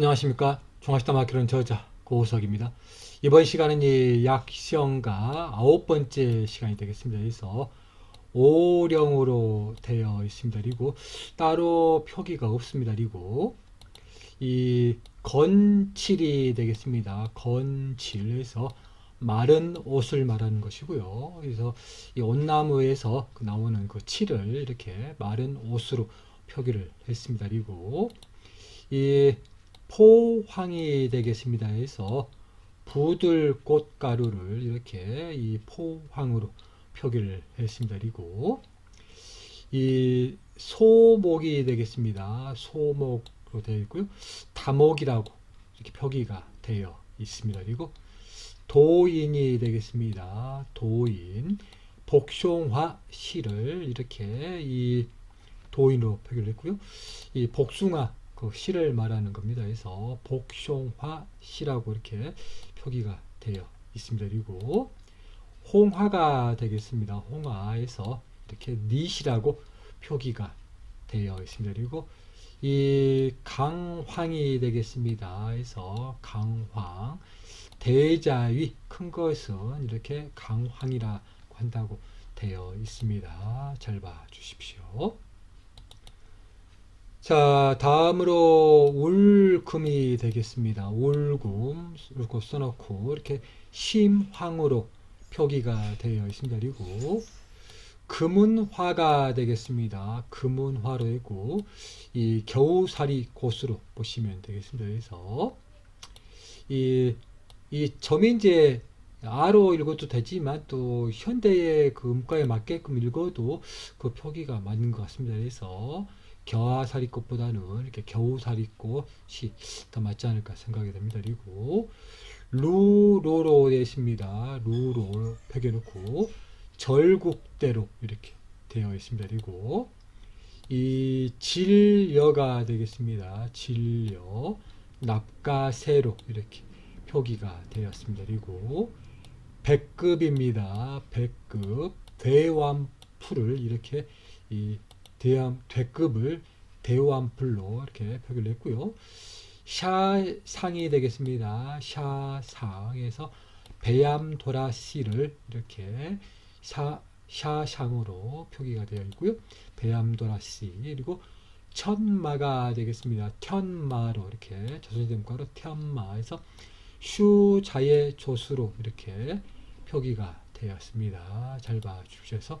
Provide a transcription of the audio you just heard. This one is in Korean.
안녕하십니까 중화시다 마키론 저자 고우석입니다. 이번 시간은 이 약시험가 아홉 번째 시간이 되겠습니다. 그래서 오령으로 되어 있습니다. 그리고 따로 표기가 없습니다. 그리고 이 건칠이 되겠습니다. 건칠에서 마른 옷을 말하는 것이고요. 그래서 이 온나무에서 그 나오는 그 칠을 이렇게 마른 옷으로 표기를 했습니다. 그리고 이 포황이 되겠습니다. 해서 부들 꽃 가루를 이렇게 이 포황으로 표기를 했습니다. 그리고 이 소목이 되겠습니다. 소목으로 되어 있고요. 다목이라고 이렇게 표기가 되어 있습니다. 그리고 도인이 되겠습니다. 도인 복숭아 씨를 이렇게 이 도인으로 표기를 했고요. 이 복숭아 그 씨를 말하는 겁니다. 그래서 복숭아 씨라고 이렇게 표기가 되어 있습니다. 그리고 홍화가 되겠습니다. 홍화에서 이렇게 닛이라고 표기가 되어 있습니다. 그리고 이 강황이 되겠습니다. 해서 강황 대자위 큰 것은 이렇게 강황이라고 한다고 되어 있습니다. 잘 봐 주십시오. 자, 다음으로 울금이 되겠습니다. 울금 이렇게 써놓고 이렇게 심황으로 표기가 되어 있습니다. 그리고 금은화가 되겠습니다. 금은화로 있고 이 겨우살이 곳으로 보시면 되겠습니다. 그래서 이, 이 점인제 아로 읽어도 되지만 또 현대의 그 음가에 맞게끔 읽어도 그 표기가 맞는 것 같습니다. 그래서 겨하사리꽃보다는 이렇게 겨우사리꽃이 더 맞지 않을까 생각이 됩니다. 그리고 루로로 되십니다. 루로 펴겨놓고 절국대로 이렇게 되어 있습니다. 그리고 이 진여가 되겠습니다. 진여 납가세로 이렇게 표기가 되었습니다. 그리고 백급입니다. 백급 대완풀을 이렇게 이 대암 대급을 대완풀로 이렇게 표기를 했고요. 샤상이 되겠습니다. 샤상에서 배암도라씨를 이렇게 샤, 샤상으로 표기가 되어 있고요. 배암도라씨 그리고 천마가 되겠습니다. 텐마로 이렇게 조선시대문과로 텐마에서 슈자의 조수로 이렇게 표기가 되었습니다. 잘. 그래서